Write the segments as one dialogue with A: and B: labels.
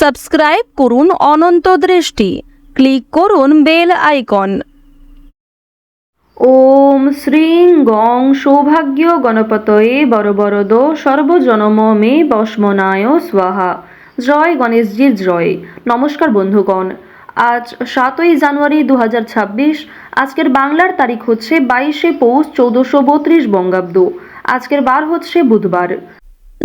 A: Subscribe করুন অনন্ত দৃষ্টি। Click করুন বেল আইকন।
B: ওম শ্রীং গং সৌভাগ্য গণপতয়ে বড় বরদ সর্বজনম মে বসমনায় স্বাহা। জয় গণেশজির জয়। নমস্কার বন্ধুগণ। আজ সাতই জানুয়ারি দু হাজার ছাব্বিশ, আজকের বাংলার তারিখ হচ্ছে বাইশে পৌষ চৌদ্দশো বত্রিশ বঙ্গাব্দ। আজকের বার হচ্ছে বুধবার।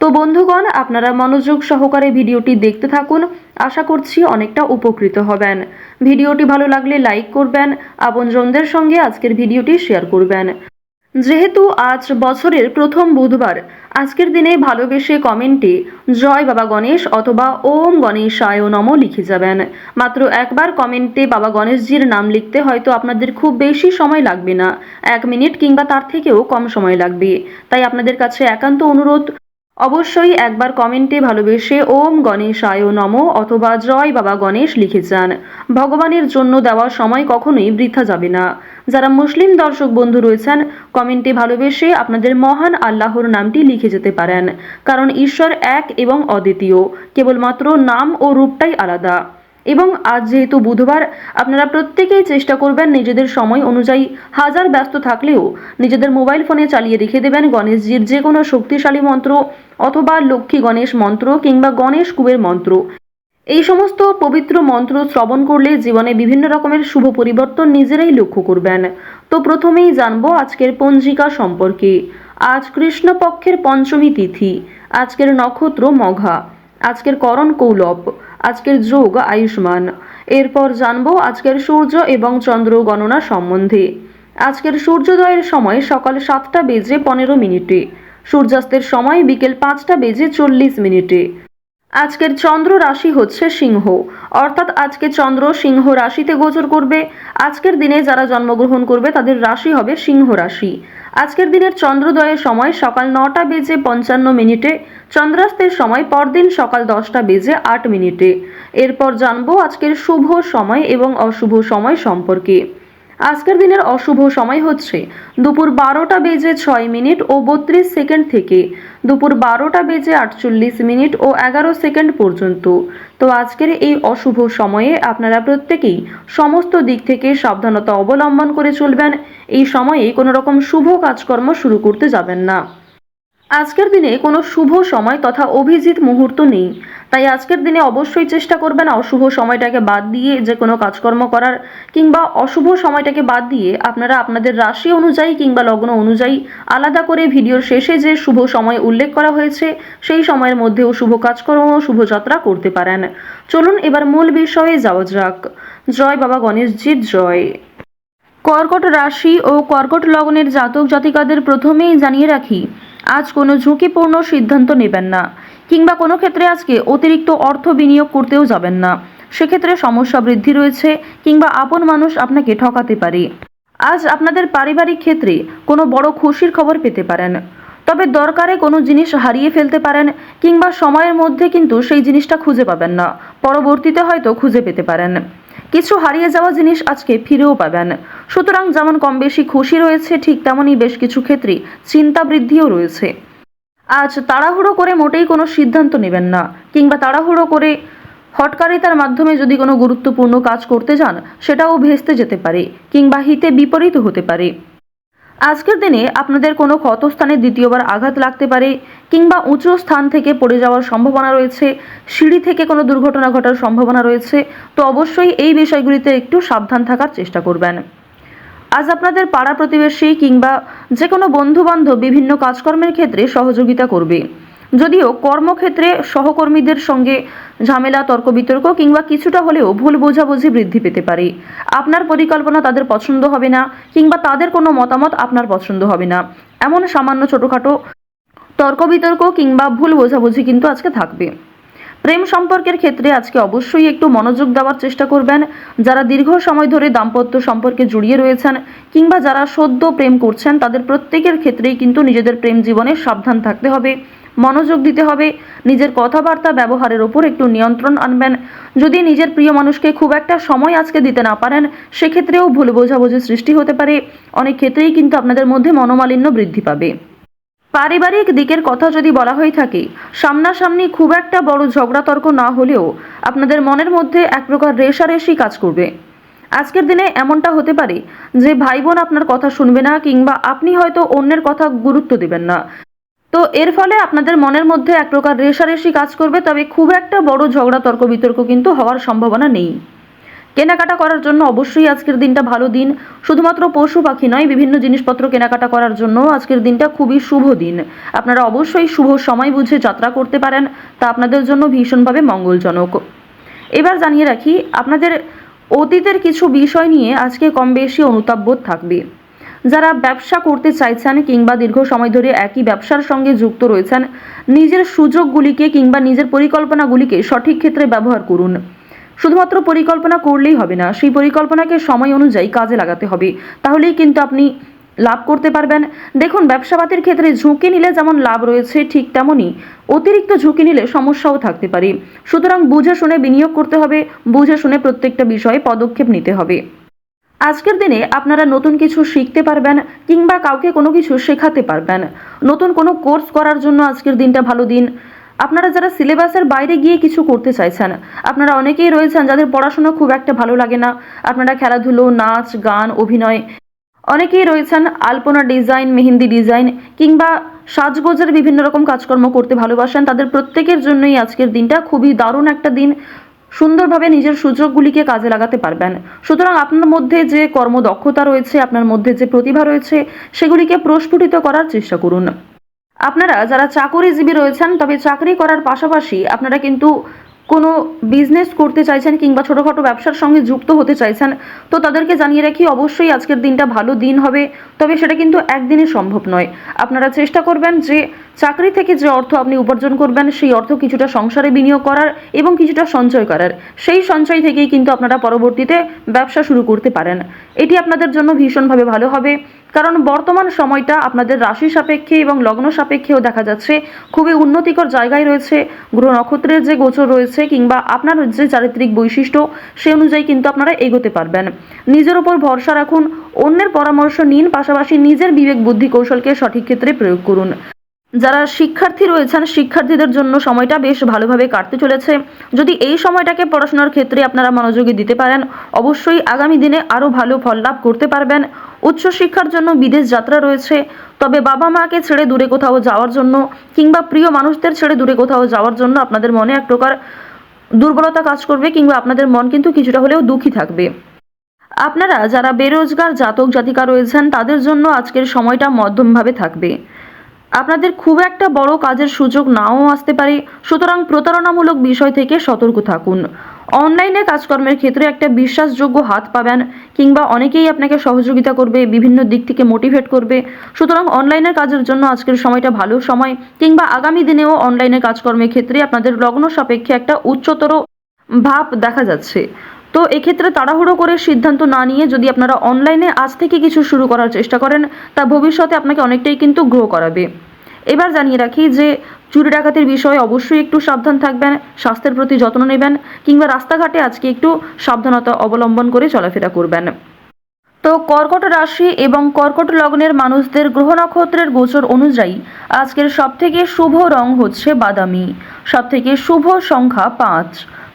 B: তো বন্ধুগণ, আপনারা মনোযোগ সহকারে ভিডিওটি দেখতে থাকুন। আশা করছি অনেকটা উপকৃত হবেন। ভিডিওটি ভালো লাগলে লাইক করবেন, আপনজনদের সঙ্গে আজকের ভিডিওটি শেয়ার করবেন। যেহেতু আজ বছরের প্রথম বুধবার, আজকের দিনে ভালোবেসে কমেন্টে জয় বাবা গণেশ অথবা ওম গণেশায় নম লিখে যাবেন। মাত্র একবার কমেন্টে বাবা গণেশজির নাম লিখতে হয়তো আপনাদের খুব বেশি সময় লাগবে না। এক মিনিট কিংবা তার থেকেও কম সময় লাগবে। তাই আপনাদের কাছে একান্ত অনুরোধ অবশ্যই একবার কমেন্টে ভালোবেসে ওম গণেশায় নম অথবা জয় বাবা গণেশ লিখে যান। ভগবানের জন্য দেওয়া সময় কখনোই বৃথা যাবে না। যারা মুসলিম দর্শক বন্ধু রয়েছেন, কমেন্টে ভালোবেসে আপনাদের মহান আল্লাহর নামটি লিখে যেতে পারেন। কারণ ঈশ্বর এক এবং অদ্বিতীয়। কেবলমাত্র নাম ও রূপটাই আলাদা। এবং আজ যেহেতু বুধবার, আপনারা প্রত্যেকেই চেষ্টা করবেন নিজেদের সময় অনুযায়ী হাজার ব্যস্ত থাকলেও নিজেদের মোবাইল ফোনে চালিয়ে রেখে দেবেন গণেশজির যে কোনো শক্তিশালী মন্ত্র অথবা লক্ষ্মী গণেশ মন্ত্র কিংবা গণেশ কুবের মন্ত্র। এই সমস্ত পবিত্র মন্ত্র শ্রবণ করলে জীবনে বিভিন্ন রকমের শুভ পরিবর্তন নিজেরাই লক্ষ্য করবেন। তো প্রথমেই জানব আজকের পঞ্জিকা সম্পর্কে। আজ কৃষ্ণপক্ষের পঞ্চমী তিথি, আজকের নক্ষত্র মঘা, আজকের করণ কৌলভ আজকের যোগ আয়ুষ্মান। এরপর জানব আজকের সূর্য এবং চন্দ্র গণনা সম্বন্ধে। আজকের সূর্যোদয়ের সময় সকাল সাতটা বেজে পনেরো মিনিটে, সূর্যাস্তের সময় বিকেল পাঁচটা বেজে চল্লিশ মিনিটে। আজকের চন্দ্র রাশি হচ্ছে সিংহ, অর্থাৎ আজকে চন্দ্র সিংহ রাশিতে গোচর করবে। আজকের দিনে যারা জন্মগ্রহণ করবে তাদের রাশি হবে সিংহ রাশি। আজকের দিনের চন্দ্রোদয়ের সময় সকাল নটা বেজে পঞ্চান্ন মিনিটে, চন্দ্রাস্তের সময় পরদিন সকাল দশটা বেজে আট মিনিটে। এরপর জানব আজকের শুভ সময় এবং অশুভ সময় সম্পর্কে। আজকের দিনের অশুভ সময় হচ্ছে দুপুর বারোটা বেজে ছয় মিনিট ও বত্রিশ সেকেন্ড থেকে দুপুর বারোটা বেজে আটচল্লিশ মিনিট ও এগারো সেকেন্ড পর্যন্ত। তো আজকের এই অশুভ সময়ে আপনারা প্রত্যেকেই সমস্ত দিক থেকে সাবধানতা অবলম্বন করে চলবেন। এই সময়ে কোনো রকম শুভ কাজকর্ম শুরু করতে যাবেন না। আজকের দিনে কোনো শুভ সময় তথা অভিজিৎ মুহূর্ত নেই। তাই আজকের দিনে অবশ্যই চেষ্টা করবেন অশুভ সময়টাকে বাদ দিয়ে যে কোনো কাজকর্ম করার কিংবা অশুভ সময়টাকে বাদ দিয়ে আপনারা আপনাদের রাশি অনুযায়ী কিংবা লগ্ন অনুযায়ী আলাদা করে ভিডিওর শেষে যে শুভ সময় উল্লেখ করা হয়েছে, সেই সময়ের মধ্যেও শুভ কাজকর্ম শুভযাত্রা করতে পারেন। চলুন এবার মূল বিষয়ে যাওয়া যাক। জয় বাবা গণেশজির জয়। কর্কট রাশি ও কর্কট লগ্নের জাতক জাতিকাদের প্রথমেই জানিয়ে রাখি আজ কোনো ঝুঁকিপূর্ণ সিদ্ধান্ত নেবেন না, কিংবা কোনো ক্ষেত্রে আজকে অতিরিক্ত অর্থ বিনিয়োগ করতেও যাবেন না। সেক্ষেত্রে সমস্যা বৃদ্ধি রয়েছে, কিংবা আপন মানুষ আপনাকে ঠকাতে পারে। আজ আপনাদের পারিবারিক ক্ষেত্রে কোনো বড় খুশির খবর পেতে পারেন। তবে দরকারে কোনো জিনিস হারিয়ে ফেলতে পারেন, কিংবা সময়ের মধ্যে কিন্তু সেই জিনিসটা খুঁজে পাবেন না। পরবর্তীতে হয়তো খুঁজে পেতে পারেন। কিছু হারিয়ে যাওয়া জিনিস আজকে ফিরেও পাবেন। সুতরাং যেমন কম বেশি খুশি রয়েছে, ঠিক তেমনই বেশ কিছু ক্ষেত্রে চিন্তা বৃদ্ধিও রয়েছে। আজ তাড়াহুড়ো করে মোটেই কোনো সিদ্ধান্ত নেবেন না, কিংবা তাড়াহুড়ো করে হটকারিতার মাধ্যমে যদি কোনো গুরুত্বপূর্ণ কাজ করতে যান, সেটাও ভেস্তে যেতে পারে, কিংবা হিতে বিপরীত হতে পারে। আজকের দিনে আপনাদের কোনো ক্ষতস্থানে দ্বিতীয়বার আঘাত লাগতে পারে কিংবা উঁচু স্থান থেকে পড়ে যাওয়ার সম্ভাবনা রয়েছে, সিঁড়ি থেকে কোনো দুর্ঘটনা ঘটার সম্ভাবনা রয়েছে, তো অবশ্যই এই বিষয়গুলিতে একটু সাবধান থাকার চেষ্টা করবেন। আজ আপনাদের পাড়া প্রতিবেশী কিংবা যে কোনো বন্ধুবান্ধব বিভিন্ন কাজকর্মের ক্ষেত্রে সহযোগিতা করবে। যদিও কর্মক্ষেত্রে সহকর্মীদের সঙ্গে ঝামেলা, তর্ক বিতর্ক কিংবা কিছুটা হলেও ভুল বোঝাবুঝি বৃদ্ধি পেতে পারে। আপনার পরিকল্পনা তাদের পছন্দ হবে না কিংবা তাদের কোনো মতামত আপনার পছন্দ হবে না। এমন সামান্য ছোটোখাটো তর্ক বিতর্ক কিংবা ভুল বোঝাবুঝি কিন্তু আজকে থাকবে। প্রেম সম্পর্কের ক্ষেত্রে আজকে অবশ্যই একটু মনোযোগ দেওয়ার চেষ্টা করবেন। যারা দীর্ঘ সময় ধরে দাম্পত্য সম্পর্কে জড়িয়ে রয়েছেন কিংবা যারা সদ্য প্রেম করছেন, তাদের প্রত্যেকের ক্ষেত্রেই কিন্তু নিজেদের প্রেম জীবনে সাবধান থাকতে হবে, মনোযোগ দিতে হবে, নিজের কথাবার্তা ব্যবহারের ওপর একটু নিয়ন্ত্রণ আনবেন। যদি নিজের প্রিয় মানুষকে খুব একটা সময় আজকে দিতে না পারেন, সেক্ষেত্রেও ভুল বোঝাবুঝি সৃষ্টি হতে পারে। অনেক ক্ষেত্রেই কিন্তু আপনাদের মধ্যে মনোমালিন্য বৃদ্ধি পাবে। পারিবারিক দিকের কথা যদি বলা হয়ে থাকে, সামনাসামনি খুব একটা বড় ঝগড়া তর্ক না হলেও আপনাদের মনের মধ্যে এক প্রকার রেশারেশি কাজ করবে। আজকের দিনে এমনটা হতে পারে যে ভাই বোন আপনার কথা শুনবে না কিংবা আপনি হয়তো অন্যের কথা গুরুত্ব দেবেন না। তো এর ফলে আপনাদের মনের মধ্যে এক প্রকার রেশারেশি কাজ করবে, তবে খুব একটা বড় ঝগড়া তর্ক বিতর্ক কিন্তু হওয়ার সম্ভাবনা নেই। কেনাকাটা করার জন্য অবশ্যই আজকের দিনটা ভালো দিন। শুধুমাত্র পশু পাখি নয়, বিভিন্ন জিনিসপত্র কেনাকাটা করার জন্য আজকের দিনটা খুবই শুভ দিন। আপনারা অবশ্যই শুভ সময় বুঝে যাত্রা করতে পারেন, তা আপনাদের জন্য ভীষণভাবে মঙ্গলজনক। এবার জানিয়ে রাখি, আপনাদের অতীতের কিছু বিষয় নিয়ে আজকে কম বেশি অনুতাপবোধ থাকবে। যারা ব্যবসা করতে চাইছেন কিংবা দীর্ঘ সময় ধরে একই ব্যবসার সঙ্গে যুক্ত রয়েছেন, নিজের সুযোগগুলিকে কিংবা নিজের পরিকল্পনাগুলিকে সঠিক ক্ষেত্রে ব্যবহার করুন। শুধুমাত্র পরিকল্পনা করলেই হবে না, সেই পরিকল্পনাকে সময় অনুযায়ী কাজে লাগাতে হবে। তাহলেই কিন্তু আপনি লাভ করতে পারবেন। দেখুন, ব্যবসাপাতির ক্ষেত্রে ঝুঁকি নিলে যেমন লাভ রয়েছে ঠিক তেমনই অতিরিক্ত ঝুঁকি নিলে সমস্যাও থাকতে পারে। সুতরাং বুঝে শুনে বিনিয়োগ করতে হবে, বুঝে শুনে প্রত্যেকটা বিষয়ে পদক্ষেপ নিতে হবে। আজকের দিনে আপনারা নতুন কিছু শিখতে পারবেন কিংবা কাউকে কোনো কিছু শেখাতে পারবেন। নতুন কোনো কোর্স করার জন্য আজকের দিনটা ভালো দিন। আপনারা যারা সিলেবাসের বাইরে গিয়ে কিছু করতে চাইছেন, আপনারা অনেকেই রয়েছেন যাদের পড়াশোনা খুব একটা ভালো লাগে না। আপনারা খেলাধুলো, নাচ, গান, অভিনয়, অনেকেই রয়েছেন আলপনা ডিজাইন, মেহেন্দি ডিজাইন কিংবা সাজগোজের বিভিন্ন রকম কাজকর্ম করতে ভালোবাসেন। তাদের প্রত্যেকের জন্যই আজকের দিনটা খুবই দারুণ একটা দিন। সুন্দরভাবে নিজের সুযোগগুলিকে কাজে লাগাতে পারবেন। সুতরাং আপনার মধ্যে যে কর্মদক্ষতা রয়েছে, আপনার মধ্যে যে প্রতিভা রয়েছে, সেগুলিকে প্রস্ফুটিত করার চেষ্টা করুন। আপনারা যারা চাকরিজীবী রয়েছেন, তবে চাকরি করার পাশাপাশি আপনারা কিন্তু কোনো বিজনেস করতে চাইছেন কিংবা ছোটোখাটো ব্যবসার সঙ্গে যুক্ত হতে চাইছেন, তো তাদেরকে জানিয়ে রাখি, অবশ্যই আজকের দিনটা ভালো দিন হবে, তবে সেটা কিন্তু একদিনে সম্ভব নয়। আপনারা চেষ্টা করবেন যে চাকরি থেকে যে অর্থ আপনি উপার্জন করবেন, সেই অর্থ কিছুটা সংসারে বিনিয়োগ করার এবং কিছুটা সঞ্চয় করার। সেই সঞ্চয় থেকেই কিন্তু আপনারা পরবর্তীতে ব্যবসা শুরু করতে পারেন। এটি আপনাদের জন্য ভীষণভাবে ভালো হবে। কারণ বর্তমান সময়টা আপনাদের রাশি সাপেক্ষে এবং লগ্ন সাপেক্ষেও দেখা যাচ্ছে খুবই উন্নতিকর জায়গায় রয়েছে। গ্রহ নক্ষত্রের যে গোচর রয়েছে কিংবা আপনার যে চারিত্রিক বৈশিষ্ট্য, সে অনুযায়ী কিন্তু আপনারা এগোতে পারবেন। নিজের উপর ভরসা রাখুন, অন্যের পরামর্শ নিন, পাশাপাশি নিজের বিবেক বুদ্ধি কৌশলকে সঠিক ক্ষেত্রে প্রয়োগ করুন। যারা শিক্ষার্থী রয়েছেন, শিক্ষার্থীদের জন্য সময়টা বেশ ভালোভাবে কাটতে চলেছে। যদি এই সময়টাকে পড়াশোনার ক্ষেত্রে আপনারা মনোযোগী দিতে পারেন, অবশ্যই আগামী দিনে আরও ভালো ফল লাভ করতে পারবেন। উচ্চশিক্ষার জন্য বিদেশ যাত্রা রয়েছে, তবে বাবা মাকে ছেড়ে দূরে কোথাও যাওয়ার জন্য কিংবা প্রিয় মানুষদের ছেড়ে দূরে কোথাও যাওয়ার জন্য আপনাদের মনে এক প্রকার দুর্বলতা কাজ করবে কিংবা আপনাদের মন কিন্তু কিছুটা হলেও দুঃখী থাকবে। আপনারা যারা বেরোজগার জাতক জাতিকা রয়েছেন, তাদের জন্য আজকের সময়টা মধ্যমভাবে থাকবে। আপনাদের খুব একটা বড় কাজের সুযোগ নাও আসতে পারে। সুতরাং প্রতারণামূলক বিষয় থেকে সতর্ক থাকুন। অনলাইনে কাজকর্মের ক্ষেত্রে একটা বিশ্বাসযোগ্য হাত পাবেন, কিংবা অনেকেই আপনাকে সহযোগিতা করবে, বিভিন্ন দিক থেকে মোটিভেট করবে। সুতরাং অনলাইনের কাজের জন্য আজকের সময়টা ভালো সময়, কিংবা আগামী দিনেও অনলাইনে কাজকর্মের ক্ষেত্রে আপনাদের লগ্ন সাপেক্ষে একটা উচ্চতর ভাব দেখা যাচ্ছে। তো এক্ষেত্রে তাড়াহুড়ো করে সিদ্ধান্ত না নিয়ে যদি আপনারা অনলাইনে আজ থেকে কিছু শুরু করার চেষ্টা করেন, তা ভবিষ্যতে আপনাকে অনেকটাই কিন্তু গ্রো করাবে। এবার জানিয়ে রাখি যে চুরি ডাকাতির বিষয়ে অবশ্যই একটু সাবধান থাকবেন, স্বাস্থ্যের প্রতি যত্ন নেবেন কিংবা রাস্তাঘাটে আজকে একটু সাবধানতা অবলম্বন করে চলাফেরা করবেন। তো কর্কট রাশি এবং কর্কট লগ্নের মানুষদের গ্রহ নক্ষত্রের গোচর অনুযায়ী আজকের সবথেকে শুভ রং হচ্ছে বাদামি, সবথেকে শুভ সংখ্যা পাঁচ।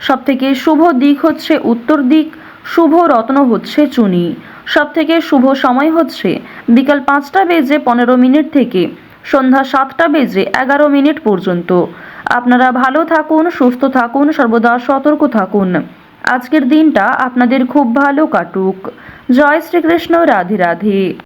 B: সবথেকে শুভ দিক হচ্ছে উত্তর দিক, শুভ রত্ন হচ্ছে চুনি। সবথেকে শুভ সময় হচ্ছে বিকাল পাঁচটা বেজে পনেরো মিনিট থেকে সন্ধ্যা সাতটা বেজে এগারো মিনিট পর্যন্ত। আপনারা ভালো থাকুন, সুস্থ থাকুন, সর্বদা সতর্ক থাকুন। আজকের দিনটা আপনাদের খুব ভালো কাটুক। জয় শ্রীকৃষ্ণ, রাধে রাধে।